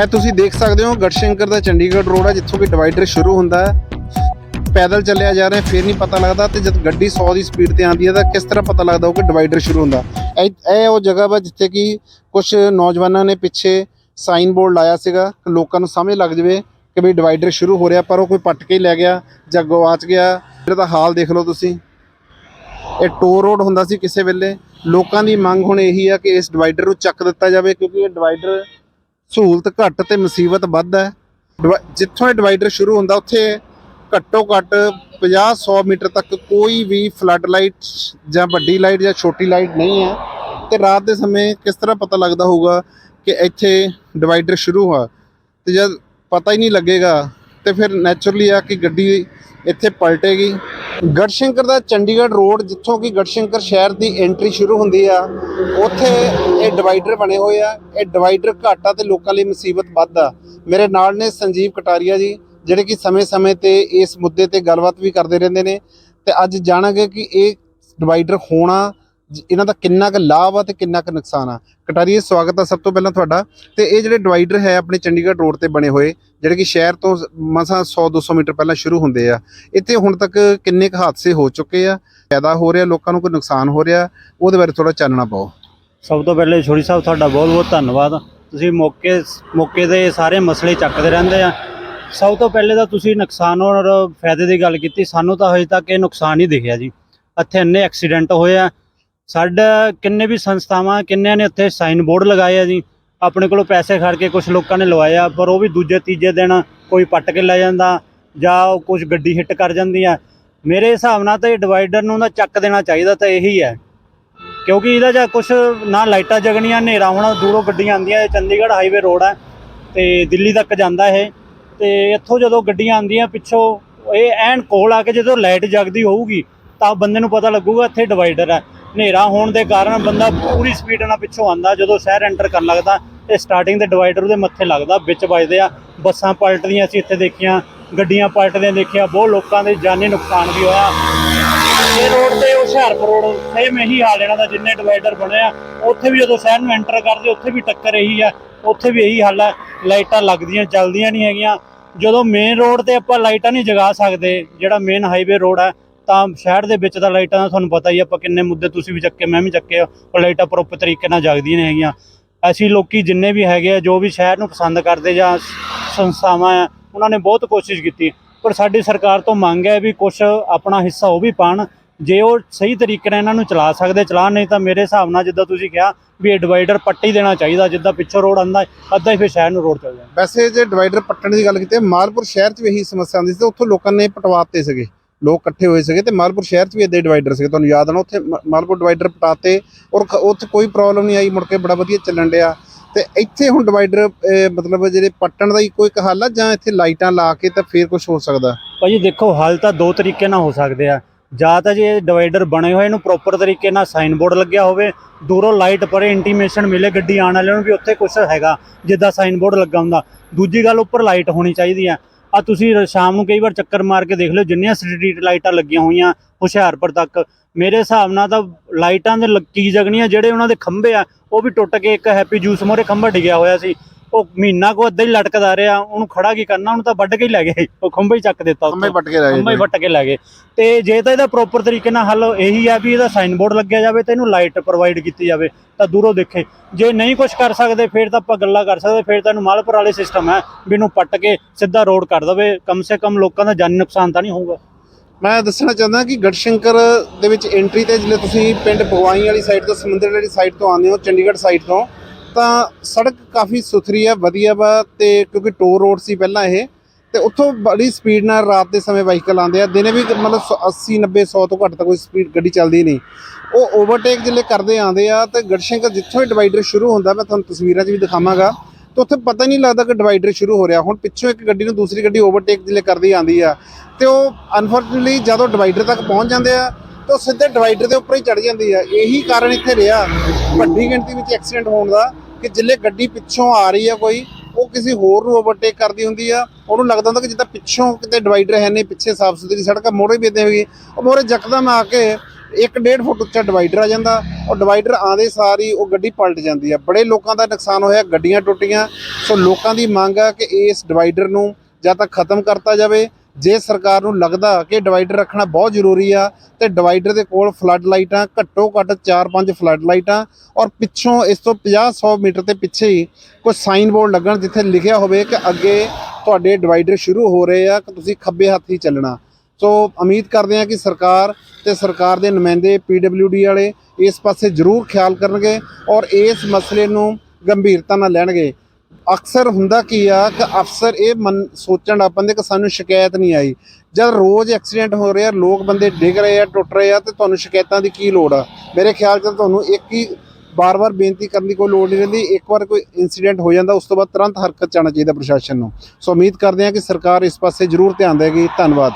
ਇਹ ਤੁਸੀਂ ਦੇਖ ਸਕਦੇ ਹੋ, ਗੜਸ਼ੰਕਰ ਦਾ ਚੰਡੀਗੜ੍ਹ ਰੋਡ ਆ, ਜਿੱਥੋਂ ਕਿ ਡਿਵਾਈਡਰ ਸ਼ੁਰੂ ਹੁੰਦਾ ਹੈ। ਪੈਦਲ ਚੱਲਿਆ ਜਾ ਰਿਹਾ, ਫਿਰ ਨਹੀਂ ਪਤਾ ਲੱਗਦਾ ਤੇ ਜਦ ਗੱਡੀ 100 ਦੀ ਸਪੀਡ ਤੇ ਆਉਂਦੀ ਹੈ ਤਾਂ ਕਿਸ ਤਰ੍ਹਾਂ ਪਤਾ ਲੱਗਦਾ ਉਹ ਕਿ ਡਿਵਾਈਡਰ ਸ਼ੁਰੂ ਹੁੰਦਾ। ਇਹ ਇਹ ਉਹ ਜਗ੍ਹਾ ਵਾ ਜਿੱਥੇ ਕਿ ਕੁਝ ਨੌਜਵਾਨਾਂ ਨੇ ਪਿੱਛੇ ਸਾਈਨ ਬੋਰਡ ਲਾਇਆ ਸੀਗਾ, ਲੋਕਾਂ ਨੂੰ ਸਮਝ ਲੱਗ ਜਵੇ ਕਿ ਵੀ ਡਿਵਾਈਡਰ ਸ਼ੁਰੂ ਹੋ ਰਿਹਾ, ਪਰ ਉਹ ਕੋਈ ਪੱਟ ਕੇ ਹੀ ਲੈ ਗਿਆ ਜਾਂ ਗਵਾਚ ਗਿਆ। ਇਹਦਾ ਹਾਲ ਦੇਖ ਲਓ ਤੁਸੀਂ। ਇਹ ਟੋਰ ਰੋਡ ਹੁੰਦਾ ਸੀ ਕਿਸੇ ਵੇਲੇ। ਲੋਕਾਂ ਦੀ ਮੰਗ ਹੁਣ ਇਹੀ ਆ ਕਿ ਇਸ ਡਿਵਾਈਡਰ ਨੂੰ ਚੱਕ ਦਿੱਤਾ ਜਾਵੇ, ਕਿਉਂਕਿ ਇਹ ਡਿਵਾਈਡਰ ਸਹੂਲਤ ਘੱਟ ਤੇ ਮੁਸੀਬਤ ਵੱਧ ਹੈ। ਡਿਵਾ- ਜਿੱਥੋਂ ਇਹ ਡਿਵਾਈਡਰ ਸ਼ੁਰੂ ਹੁੰਦਾ, ਉੱਥੇ ਘੱਟੋ ਘੱਟ 50 100 ਮੀਟਰ ਤੱਕ ਕੋਈ ਵੀ ਫਲੱਡ ਲਾਈਟ ਜਾਂ ਵੱਡੀ ਲਾਈਟ ਜਾਂ ਛੋਟੀ ਲਾਈਟ ਨਹੀਂ ਹੈ। ਤੇ ਰਾਤ ਦੇ ਸਮੇਂ ਕਿਸ ਤਰ੍ਹਾਂ ਪਤਾ ਲੱਗਦਾ ਹੋਊਗਾ ਕਿ ਇੱਥੇ ਡਿਵਾਈਡਰ ਸ਼ੁਰੂ ਹੋਇਆ? ਤੇ ਜਦ ਪਤਾ ਹੀ ਨਹੀਂ ਲੱਗੇਗਾ ਤੇ ਫਿਰ ਨੈਚੁਰਲੀ ਆ ਕਿ ਗੱਡੀ ਇੱਥੇ ਪਲਟੇਗੀ। ਗੜਸ਼ੰਕਰ ਦਾ ਚੰਡੀਗੜ੍ਹ ਰੋਡ, ਜਿੱਥੋਂ ਕਿ ਗੜਸ਼ੰਕਰ ਸ਼ਹਿਰ ਦੀ ਐਂਟਰੀ ਸ਼ੁਰੂ ਹੁੰਦੀ ਆ, ਉੱਥੇ ਇਹ ਡਿਵਾਈਡਰ ਬਣੇ ਹੋਏ ਆ। ਇਹ ਡਿਵਾਈਡਰ ਘੱਟ ਆ ਤੇ ਲੋਕਾਂ ਲਈ ਮੁਸੀਬਤ ਵੱਧ ਆ। ਮੇਰੇ ਨਾਲ ਨੇ ਸੰਜੀਵ ਕਟਾਰੀਆ ਜੀ, ਜਿਹੜੇ ਕਿ ਸਮੇਂ-ਸਮੇਂ ਤੇ ਇਸ ਮੁੱਦੇ ਤੇ ਗੱਲਬਾਤ ਵੀ ਕਰਦੇ ਰਹਿੰਦੇ ਨੇ। ਤੇ ਅੱਜ ਜਾਣਾਂਗੇ ਕਿ ਇਹ ਡਿਵਾਈਡਰ ਹੋਣਾ ਇਹਨਾਂ ਦਾ ਕਿੰਨਾ ਕੁ ਲਾਭ ਆ ਤੇ ਕਿੰਨਾ ਕੁ ਨੁਕਸਾਨ ਆ। ਕਟਾਰੀਏ, ਸਵਾਗਤ ਆ ਸਭ ਤੋਂ ਪਹਿਲਾਂ ਤੁਹਾਡਾ। ਤੇ ਇਹ ਜਿਹੜੇ ਡਿਵਾਈਡਰ ਹੈ ਆਪਣੇ ਚੰਡੀਗੜ੍ਹ ਰੋਡ ਤੇ ਬਣੇ ਹੋਏ, ਜਿਹੜੇ ਕਿ ਸ਼ਹਿਰ ਤੋਂ ਮਸਾਂ 100-200 ਮੀਟਰ ਪਹਿਲਾਂ ਸ਼ੁਰੂ ਹੁੰਦੇ ਆ। ਇੱਥੇ ਹੁਣ ਤੱਕ ਕਿੰਨੇ ਕੁ ਹਾਦਸੇ ਹੋ ਚੁੱਕੇ ਆ? ਫਾਇਦਾ ਹੋ ਰਿਹਾ, ਲੋਕਾਂ ਨੂੰ ਕੋਈ ਨੁਕਸਾਨ ਹੋ ਰਿਹਾ? ਉਹਦੇ ਬਾਰੇ ਥੋੜਾ ਚਾਨਣਾ ਪਾਓ। ਸਭ ਤੋਂ ਪਹਿਲੇ ਛੋਰੀ ਸਾਹਿਬ, ਤੁਹਾਡਾ ਬਹੁਤ ਬਹੁਤ ਧੰਨਵਾਦ। ਤੁਸੀਂ ਮੌਕੇ ਮੌਕੇ ਦੇ ਸਾਰੇ ਮਸਲੇ ਚੱਕਦੇ ਰਹਿੰਦੇ ਆ। ਸਭ ਤੋਂ ਪਹਿਲੇ ਤਾਂ ਤੁਸੀਂ ਨੁਕਸਾਨ ਔਰ ਫਾਇਦੇ ਦੀ ਗੱਲ ਕੀਤੀ। ਸਾਨੂੰ ਤਾਂ ਹਜੇ ਤੱਕ ਇਹ ਨੁਕਸਾਨ ਹੀ ਦਿਖਿਆ ਜੀ। ਇੱਥੇ ਇੰਨੇ ਐਕਸੀਡੈਂਟ ਹੋਏ ਆ। ਸਾਡਾ ਕਿੰਨੇ ਵੀ ਸੰਸਥਾਵਾਂ, ਕਿੰਨਿਆਂ ਨੇ ਉੱਥੇ ਸਾਈਨ ਬੋਰਡ ਲਗਾਏ ਆ ਜੀ, ਆਪਣੇ ਕੋਲੋਂ ਪੈਸੇ ਖੜ ਕੇ ਕੁਝ ਲੋਕਾਂ ਨੇ ਲਵਾਇਆ ਪਰ ਉਹ ਵੀ ਦੂਜੇ, ਤੀਜੇ ਦਿਨ ਕੋਈ ਪੱਟ ਕੇ ਲੈ ਜਾਂਦਾ ਜਾਂ ਕੁਝ ਗੱਡੀ ਹਿੱਟ ਕਰ ਜਾਂਦੀ ਆ ਮੇਰੇ ਹਿਸਾਬ ਨਾਲ ਤਾਂ ਇਹ ਡਿਵਾਈਡਰ ਨੂੰ ਨਾ ਚੱਕ ਦੇਣਾ ਚਾਹੀਦਾ ਤਾਂ ਇਹੀ ਹੈ। ਕਿਉਂਕਿ ਇਹਦਾ ਜਾਂ ਕੁਝ ਨਾ ਲਾਈਟਾਂ ਜਗਣੀਆਂ, ਹਨੇਰਾ ਹੋਣਾ, ਦੂਰੋਂ ਗੱਡੀਆਂ ਆਉਂਦੀਆਂ, ਇਹ ਚੰਡੀਗੜ੍ਹ ਹਾਈਵੇ ਰੋਡ ਹੈ ਤੇ ਦਿੱਲੀ ਤੱਕ ਜਾਂਦਾ ਇਹ। ਤੇ ਇੱਥੋਂ ਜਦੋਂ ਗੱਡੀਆਂ ਆਉਂਦੀਆਂ ਪਿੱਛੋਂ, ਇਹ ਐਨ ਕੋਲ ਆ ਕੇ ਜਦੋਂ ਲਾਈਟ ਜਗਦੀ ਹੋਊਗੀ, ਤਾਂ ਬੰਦੇ ਨੂੰ ਪਤਾ ਲੱਗੂਗਾ ਇੱਥੇ ਡਿਵਾਈਡਰ ਹੈ ਹਨੇਰਾ ਹੋਣ ਦੇ ਕਾਰਨ ਬੰਦਾ ਪੂਰੀ ਸਪੀਡ ਨਾਲ ਪਿੱਛੋਂ ਆਂਦਾ ਜਦੋਂ ਸ਼ਹਿਰ ਐਂਟਰ ਕਰਨ ਲੱਗਦਾ, ਤੇ ਸਟਾਰਟਿੰਗ ਦੇ ਡਿਵਾਈਡਰ ਉਹਦੇ ਮੱਥੇ ਲੱਗਦਾ, ਵਿੱਚ ਵੱਜਦੇ ਆ, ਬੱਸਾਂ ਪਲਟਦੀਆਂ ਅਸੀਂ ਇੱਥੇ ਦੇਖੀਆਂ, ਗੱਡੀਆਂ ਪਲਟਦੀਆਂ ਦੇਖਿਆ, ਬਹੁਤ ਲੋਕਾਂ ਦੇ ਜਾਨੀ ਨੁਕਸਾਨ ਵੀ ਹੋਇਆ। ਇਹ ਰੋਡ ਤੇ ਹੁਸ਼ਿਆਰਪੁਰ ਰੋਡ ਸੇਮ ਇਹੀ ਹਾਲ ਇਹਨਾਂ ਦਾ, ਜਿੰਨੇ ਡਿਵਾਈਡਰ ਬਣੇ ਆ, ਉੱਥੇ ਵੀ ਜਦੋਂ ਸ਼ਹਿਰ ਨੂੰ ਐਂਟਰ ਕਰਦੇ, ਉੱਥੇ ਵੀ ਟੱਕਰ ਇਹੀ ਆ, ਉੱਥੇ ਵੀ ਇਹੀ ਹਾਲ ਆ, ਲਾਈਟਾਂ ਲੱਗਦੀਆਂ, ਚੱਲਦੀਆਂ ਨਹੀਂ ਹੈਗੀਆਂ। ਜਦੋਂ ਮੇਨ ਰੋਡ ਤੇ ਆਪਾਂ ਲਾਈਟਾਂ ਨਹੀਂ ਜਗਾ ਸਕਦੇ, ਜਿਹੜਾ ਮੇਨ ਹਾਈਵੇ ਰੋਡ ਆ ਤਾਂ ਸ਼ਹਿਰ ਦੇ ਵਿੱਚ ਤਾਂ ਲਾਈਟਾਂ ਦਾ ਤੁਹਾਨੂੰ ਪਤਾ ਹੀ ਆਪਾਂ ਕਿੰਨੇ ਮੁੱਦੇ ਤੁਸੀਂ ਵੀ ਚੱਕੇ ਮੈਂ ਵੀ ਚੱਕੇ ਆ, ਉਹ ਲਾਈਟਾਂ ਪ੍ਰੋਪਰ ਤਰੀਕੇ ਨਾਲ ਜਗਦੀਆਂ ਨਹੀਂ ਹੈਗੀਆਂ। ਅਸੀਂ ਲੋਕੀ ਜਿੰਨੇ ਵੀ ਹੈਗੇ ਆ ਜੋ ਵੀ ਸ਼ਹਿਰ ਨੂੰ ਪਸੰਦ ਕਰਦੇ ਜਾਂ ਸੰਸਥਾਵਾਂ ਆ ਉਹਨਾਂ ਨੇ ਬਹੁਤ ਕੋਸ਼ਿਸ਼ ਕੀਤੀ। ਪਰ ਸਾਡੀ ਸਰਕਾਰ ਤੋਂ ਮੰਗ ਹੈ ਵੀ ਕੁਝ ਆਪਣਾ ਹਿੱਸਾ ਉਹ ਵੀ ਪਾਣ ਜੇ ਉਹ ਸਹੀ ਤਰੀਕੇ ਨਾਲ ਇਹਨਾਂ ਨੂੰ ਚਲਾ ਸਕਦੇ ਚਲਾਉਣ ਨਹੀਂ ਤਾਂ ਮੇਰੇ ਹਿਸਾਬ ਨਾਲ ਜਿੱਦਾਂ ਤੁਸੀਂ ਕਿਹਾ ਵੀ ਇਹ ਡਿਵਾਈਡਰ ਪੱਟੀ ਦੇਣਾ ਚਾਹੀਦਾ ਜਿੱਦਾਂ ਪਿੱਛੋਂ ਰੋਡ ਆਂਦਾ ਅੱਧਾ ਹੀ ਫਿਰ ਸ਼ਹਿਰ ਨੂੰ ਰੋਡ ਚੱਲ ਜਾਂਦਾ। ਵੈਸੇ ਜੇ ਡਿਵਾਈਡਰ ਪੱਟਣ ਦੀ ਗੱਲ ਕੀਤੀ ਮਾਲਪੁਰ ਸ਼ਹਿਰ 'ਚ ਵੀ ਇਹੀ ਸਮੱਸਿਆ ਆਉਂਦੀ ਸੀ ਤੇ ਉੱਥੋਂ ਲੋਕਾਂ ਨੇ ਪਟਵਾਤੇ ਸੀਗੇ। ਲੋਕ ਇਕੱਠੇ ਹੋਏ ਸੀਗੇ ਤੇ ਮਾਲਪੁਰ ਸ਼ਹਿਰ 'ਚ ਵੀ ਇਦਾਂ ਡਿਵਾਈਡਰ ਸੀਗੇ। ਤੁਹਾਨੂੰ ਯਾਦ ਆਣਾ ਉੱਥੇ ਮਾਲਪੁਰ ਡਿਵਾਈਡਰ ਪਟਾਤੇ ਔਰ ਉੱਥੇ ਕੋਈ ਪ੍ਰੋਬਲਮ ਨਹੀਂ ਆਈ, ਮੁੜ ਕੇ ਬੜਾ ਵਧੀਆ ਚੱਲਣ ਡਿਆ। ਤੇ ਇੱਥੇ ਹੁਣ ਡਿਵਾਈਡਰ ਮਤਲਬ ਜਿਹੜੇ ਪੱਟਣ ਦਾ ਹੀ ਕੋਈ ਇੱਕ ਹੱਲ ਆ ਜਾਂ ਇੱਥੇ ਲਾਈਟਾਂ ਲਾ ਕੇ ਤਾਂ ਫੇਰ ਕੁਝ ਹੋ ਸਕਦਾ? ਭਾਜੀ ਦੇਖੋ, ਹੱਲ ਤਾਂ ਦੋ ਤਰੀਕੇ ਨਾਲ ਹੋ ਸਕਦੇ ਆ। ਜਾਂ ਤਾਂ ਜੇ ਡਿਵਾਈਡਰ ਬਣੇ ਹੋਏ, ਇਹਨੂੰ ਪ੍ਰੋਪਰ ਤਰੀਕੇ ਨਾਲ ਸਾਈਨ ਬੋਰਡ ਲੱਗਿਆ ਹੋਵੇ, ਦੂਰੋਂ ਲਾਈਟ ਪਰੇ ਇੰਟੀਮੇਸ਼ਨ ਮਿਲੇ ਗੱਡੀ ਆਉਣ ਵਾਲਿਆਂ ਨੂੰ ਵੀ ਉੱਥੇ ਕੁਝ ਹੈਗਾ, ਜਿੱਦਾਂ ਸਾਈਨ ਬੋਰਡ ਲੱਗਾ ਹੁੰਦਾ। ਦੂਜੀ ਗੱਲ, ਉੱਪਰ ਲਾਈਟ ਹੋਣੀ ਚਾਹੀਦੀ ਆ। ਆ ਤੁਸੀਂ ਸ਼ਾਮ ਨੂੰ ਕਈ ਵਾਰ ਚੱਕਰ ਮਾਰ ਕੇ ਦੇਖ ਲਿਓ, ਜਿੰਨੀਆਂ ਸਟਰੀਟ ਲਾਈਟਾਂ ਲੱਗੀਆਂ ਹੋਈਆਂ ਹੁਸ਼ਿਆਰਪੁਰ ਤੱਕ। ਮੇਰੇ ਹਿਸਾਬ ਨਾਲ ਤਾਂ ਲਾਈਟਾਂ ਦੇ ਲ- ਜਗਣੀਆਂ ਜਿਹੜੇ ਉਹਨਾਂ ਦੇ ਖੰਭੇ ਆ, ਉਹ ਵੀ ਟੁੱਟ ਕੇ ਇੱਕ ਹੈਪੀ ਜੂਸ ਮੋਰੇ ਖੰਭਾ ਡਿੱਗਿਆ ਹੋਇਆ ਸੀ। ਉਹ ਮਹੀਨਾ ਕੋ ਅੱਧਾ ਹੀ ਲਟਕਦਾ ਰਿਹਾ ਉਹਨੂੰ ਖੜਾ ਕੀ ਕਰਨਾ ਉਹਨੂੰ ਤਾਂ ਵੱਢ ਕੇ ਹੀ ਲੈ ਗਏ। ਉਹ ਖੰਭਾ ਹੀ ਚੱਕ ਦਿੱਤਾ ਖੰਭੇ ਉੱਥੋਂ। ਪੱਟ ਕੇ ਰਹਿ ਖੰਭਾ ਹੀ ਵੱਟ ਕੇ ਲੈ ਗਏ। ਤੇ ਜੇ ਤਾਂ ਇਹਦਾ ਪ੍ਰੋਪਰ ਤਰੀਕੇ ਨਾਲ ਹੱਲ ਇਹੀ ਆ ਵੀ ਇਹਦਾ ਸਾਈਨ ਬੋਰਡ ਲੱਗਿਆ ਜਾਵੇ ਤੇ ਇਹਨੂੰ ਲਾਈਟ ਪ੍ਰੋਵਾਈਡ ਕੀਤੀ ਜਾਵੇ ਤਾਂ ਦੂਰੋਂ ਦੇਖੇ। ਜੇ ਨਹੀਂ ਕੁਝ ਕਰ ਸਕਦੇ ਫਿਰ ਤਾਂ ਆਪਾਂ ਗੱਲਾਂ ਕਰ ਸਕਦੇ ਫਿਰ ਤਾਂ ਇਹਨੂੰ ਮਾਲਪੁਰ ਵਾਲੇ ਸਿਸਟਮ ਹੈ ਵੀ ਇਹਨੂੰ ਪੱਟ ਕੇ ਸਿੱਧਾ ਰੋਡ ਕਰ ਦਵੇ। ਕਮ ਸੇ ਕਮ ਲੋਕਾਂ ਦਾ ਜਾਨੀ ਨੁਕਸਾਨ ਤਾਂ ਨਹੀਂ ਹੋਊਗਾ। ਮੈਂ ਦੱਸਣਾ ਚਾਹੁੰਦਾ ਕਿ ਗੜਸ਼ੰਕਰ ਦੇ ਵਿੱਚ ਐਂਟਰੀ ਤੇ ਜਿਹੜੇ ਤੁਸੀਂ ਪਿੰਡ ਭਗਵਾਈ ਵਾਲੀ ਸਾਈਡ ਤੋਂ ਸਮੁੰਦਰ ਵਾਲੀ ਸਾਈਡ ਤੋਂ ਆਉਂਦੇ ਹੋ ਚੰਡੀਗੜ੍ਹ ਸਾਈਡ ਤੋਂ ਤਾਂ ਸੜਕ ਕਾਫੀ ਸੁਥਰੀ ਆ ਵਧੀਆ ਵਾ ਤੇ ਕਿਉਂਕਿ ਟੋਰ ਰੋਡ ਸੀ ਪਹਿਲਾਂ ਇਹ, ਤੇ ਉੱਥੋਂ ਬੜੀ ਸਪੀਡ ਨਾਲ ਰਾਤ ਦੇ ਸਮੇਂ ਵਾਹੀਕਲ ਆਉਂਦੇ ਆ। ਦਿਨੇ ਵੀ ਮਤਲਬ 80 90 100 ਤੋਂ ਘੱਟ ਤਾਂ ਕੋਈ ਸਪੀਡ ਗੱਡੀ ਚੱਲਦੀ ਨਹੀਂ। ਉਹ ਓਵਰਟੇਕ ਜਿਹੜੇ ਕਰਦੇ ਆਉਂਦੇ ਆ ਤੇ ਗੜਸ਼ੰਕਰ ਜਿੱਥੋਂ ਹੀ ਡਿਵਾਈਡਰ ਸ਼ੁਰੂ ਹੁੰਦਾ, ਮੈਂ ਤੁਹਾਨੂੰ ਤਸਵੀਰਾਂ 'ਚ ਵੀ ਦਿਖਾਵਾਂਗਾ, ਤੇ ਉੱਥੇ ਪਤਾ ਹੀ ਨਹੀਂ ਲੱਗਦਾ ਕਿ ਡਿਵਾਈਡਰ ਸ਼ੁਰੂ ਹੋ ਰਿਹਾ। ਹੁਣ ਪਿੱਛੋਂ ਇੱਕ ਗੱਡੀ ਨੂੰ ਦੂਸਰੀ ਗੱਡੀ ਓਵਰਟੇਕ ਜਿਹੜੇ ਕਰਦੀ ਆਉਂਦੀ ਆ, ਤੇ ਉਹ ਅਨਫੋਰਚੂਨਟਲੀ ਜਦੋਂ ਡਿਵਾਈਡਰ ਤੱਕ ਪਹੁੰਚ ਜਾਂਦੇ ਆ, ਤਾਂ ਉਹ ਸਿੱਧੇ ਡਿਵਾਈਡਰ ਦੇ ਉੱਪਰ ਹੀ ਚੜ ਜਾਂਦੀ ਆ। ਇਹੀ ਕਾਰਨ ਇੱਥੇ ਰਿਹਾ। ਵੱਡੀ ਗਿਣਤੀ ਵਿੱਚ ਐਕਸੀਡੈਂਟ ਹੋਣ ਦਾ। ਕਿ ਜਿੱਲੇ ਗੱਡੀ ਪਿੱਛੋਂ ਆ ਰਹੀ ਆ ਕੋਈ, ਉਹ ਕਿਸੇ ਹੋਰ ਨੂੰ ਓਵਰਟੇਕ ਕਰਦੀ ਹੁੰਦੀ ਆ। ਉਹਨੂੰ ਲੱਗਦਾ ਹੁੰਦਾ ਕਿ ਜਿੱਦਾਂ ਪਿੱਛੋਂ ਕਿਤੇ ਡਿਵਾਈਡਰ ਹੈ ਨਹੀਂ, ਪਿੱਛੇ ਸਾਫ਼ ਸੁਥਰੀ ਸੜਕ ਆ ਮੋੜੇ ਵੀ ਇਦਾਂ ਹੋਈ ਉਹ ਮੋਰੇ ਜਕਦਮ ਆ ਕੇ ਇੱਕ ਡੇਢ ਫੁੱਟ ਉੱਚਾ ਡਿਵਾਈਡਰ ਆ ਜਾਂਦਾ ਔਰ ਡਿਵਾਈਡਰ ਆਂਦੇ ਸਾਰ ਹੀ ਉਹ ਗੱਡੀ ਪਲਟ ਜਾਂਦੀ ਆ। ਬੜੇ ਲੋਕਾਂ ਦਾ ਨੁਕਸਾਨ ਹੋਇਆ, ਗੱਡੀਆਂ ਟੁੱਟੀਆਂ। ਸੋ ਲੋਕਾਂ ਦੀ ਮੰਗ ਆ ਕਿ ਇਸ ਡਿਵਾਈਡਰ ਨੂੰ ਜਾਂ ਤਾਂ ਖਤਮ ਕਰਤਾ ਜਾਵੇ ਜੇ ਸਰਕਾਰ ਨੂੰ ਲੱਗਦਾ ਕਿ ਡਿਵਾਈਡਰ ਰੱਖਣਾ ਬਹੁਤ ਜ਼ਰੂਰੀ ਆ, ਤੇ ਡਿਵਾਈਡਰ ਦੇ ਕੋਲ ਫਲੱਡ ਲਾਈਟਾਂ ਘੱਟੋ ਘੱਟ 4-5 ਫਲੱਡ ਲਾਈਟਾਂ ਔਰ ਪਿੱਛੋਂ ਇਸ ਤੋਂ 50-100 ਮੀਟਰ ਤੇ ਪਿੱਛੇ ਹੀ ਕੋਈ ਸਾਈਨ ਬੋਰਡ ਲੱਗਣ ਜਿੱਥੇ ਲਿਖਿਆ ਹੋਵੇ ਕਿ ਅੱਗੇ ਤੁਹਾਡੇ ਡਿਵਾਈਡਰ ਸ਼ੁਰੂ ਹੋ ਰਹੇ ਆ, ਕਿ ਤੁਸੀਂ ਖੱਬੇ ਹੱਥ ਹੀ ਚੱਲਣਾ। ਸੋ ਉਮੀਦ ਕਰਦੇ ਹਾਂ ਕਿ ਸਰਕਾਰ ਤੇ ਸਰਕਾਰ ਦੇ ਨੁਮਾਇੰਦੇ ਡੀ ਵਾਲੇ ਇਸ ਪਾਸੇ ਜ਼ਰੂਰ ਖਿਆਲ ਕਰਨਗੇ ਔਰ ਇਸ ਮਸਲੇ ਨੂੰ ਗੰਭੀਰਤਾ ਨਾਲ ਲੈਣਗੇ। ਅਕਸਰ ਹੁੰਦਾ ਕੀ ਆ ਕਿ ਅਫਸਰ ਇਹ ਮਨ, ਸੋਚਣ ਲੱਗ ਪੈਂਦੇ ਕਿ ਸਾਨੂੰ ਸ਼ਿਕਾਇਤ ਨਹੀਂ ਆਈ। ਜਦ ਰੋਜ਼ ਐਕਸੀਡੈਂਟ ਹੋ ਰਹੇ ਆ ਲੋਕ ਬੰਦੇ ਡਿੱਗ ਰਹੇ ਆ, ਟੁੱਟ ਰਹੇ ਆ, ਤੇ ਤੁਹਾਨੂੰ ਸ਼ਿਕਾਇਤਾਂ ਦੀ ਕੀ ਲੋੜ ਆ? ਮੇਰੇ ਖਿਆਲ 'ਚ ਤੁਹਾਨੂੰ ਇੱਕ ਹੀ ਬਾਰ-ਬਾਰ ਬੇਨਤੀ ਕਰਨ ਦੀ ਕੋਈ ਲੋੜ ਨਹੀਂ ਰਹਿੰਦੀ। ਇੱਕ ਵਾਰ ਕੋਈ ਇਨਸੀਡੈਂਟ ਹੋ ਜਾਂਦਾ, ਉਸ ਤੋਂ ਬਾਅਦ ਤੁਰੰਤ ਹਰਕਤ 'ਚ ਆਉਣਾ ਚਾਹੀਦਾ ਪ੍ਰਸ਼ਾਸਨ ਨੂੰ। ਸੋ ਉਮੀਦ ਕਰਦੇ ਹਾਂ ਕਿ ਸਰਕਾਰ ਇਸ ਪਾਸੇ ਜ਼ਰੂਰ ਧਿਆਨ ਦੇਗੀ ਧੰਨਵਾਦ।